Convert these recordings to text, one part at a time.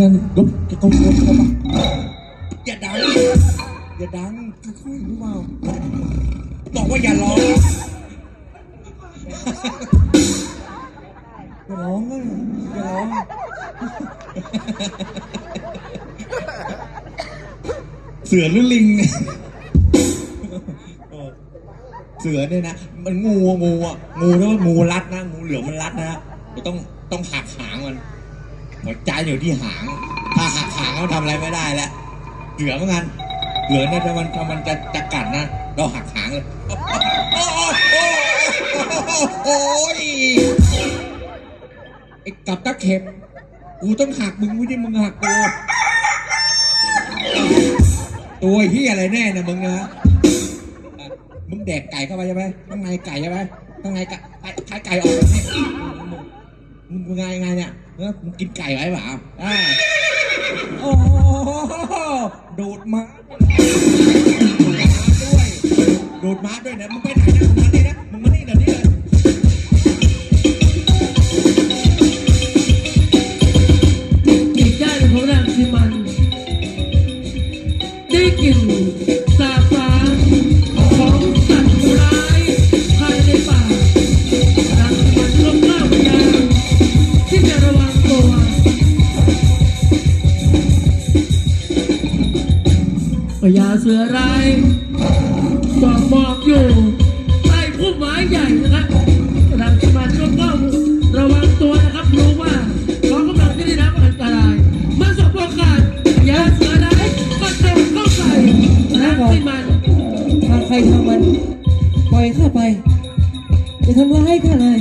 นั่นรถจะกังวลเขาปะอย่าดัง อย่าดังค่อยๆรู้เปล่าบอกว่าอย่าร้องอย่าร้องเลยอย่าร้องเสือหรือลิงเออเสือเนี่ยนะ มันงูอะงูอะงูถ้าว่างูรัดนะงูเหลือมมันรัดนะมันต้องต้องหักหางมัน หัวใจอยู่ที่หาง ถ้าหักหางเขาทำอะไรไม่ได้แล้วเสือเหมือนกันเสือเนี่ยถ้ามันถ้ามันจะจะกัดนะ เราหักหางเลยโอ้ยไอ้กับตะเข็บกูต้องหักมึงไม่ใช่มึงหักกูตัวเฮียอะไรแน่นะมึงนะมึงแดกไก่เข้าไปใช่ไหมข้างในไก่ใช่ไหมข้างในไก่ไข่ไก่ออกแบบนี้ มึงมึงไงไงเนี่ยเออมึงกินไก่ไว้เปล่าอ่าโอ้โหดูดม้าด้วยดูดม้าด้วยนะมึงไปไหนนะมึงมานี่ย พญาเสือร้ายบอกบอกอยู่ใต้พุ่มไม้ใหญ่นะครับรังสิมันก็ต้องระวังตัวนะครับรู้ว่าเขากำลังจะได้รับอันตรายเมื่อสบโอกาสพญาเสือร้ายก็ตรงเข้าใส่รังสิมันทางใครทางมันปล่อยข้าไปอย่าทำร้ายข้าเลย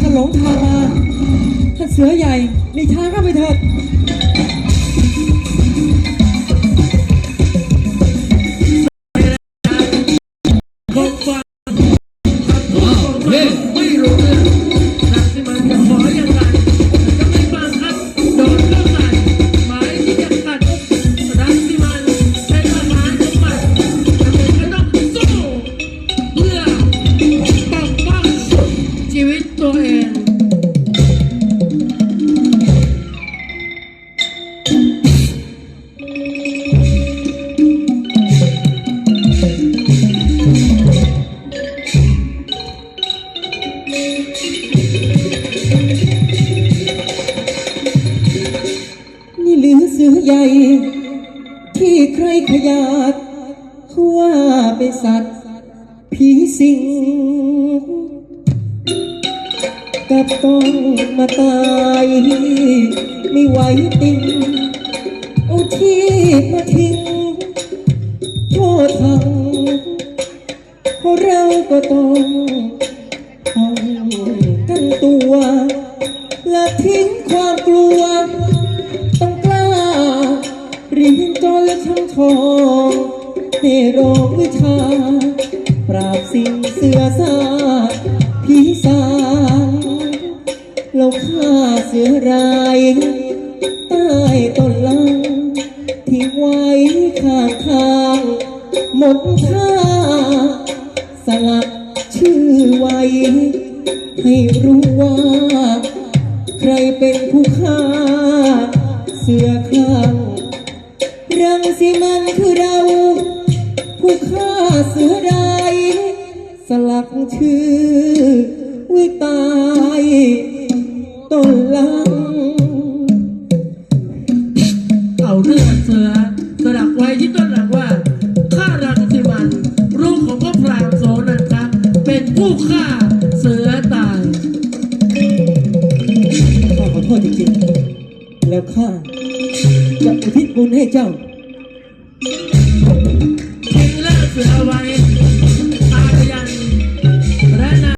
ถ้าหลงทางมาถ้าเสือใหญ่หนีทางข้าไปเถิด สือใหญ่ ที่ใครขยาดว่าเป็นสัตว์ผีสิงกับต้องมาตายไม่ไหวติงเอาที่มาทิ้งโทษทางเพราะเราก็ต้องป้องกันตัว และทิ้งความกลัว รียนจนและช่างทองให้รองวิชา ปราบสิ่งเสือซาผีสางเราฆ่าเสือรายใต้ต้นลังทิ้งไว้ข้างทางหมดท่าสลักชื่อไว้ ให้รู้ว่า ใครเป็นผู้ฆ่า เสือคลั่ง รังสีมันคือเรา ผู้ฆ่าเสือใดสลักชื่อไวิตายต้นลัง เอาเรื่องเสือสลักไว้ที่ต้นหลังว่าข้ารังสิมันลูกของพระพรามโสนันทะเป็นผู้ฆ่าเสือตายข้าขอโทษจริงๆ แล้วข้าจะอุทิศบุญให้เจ้า ทิ้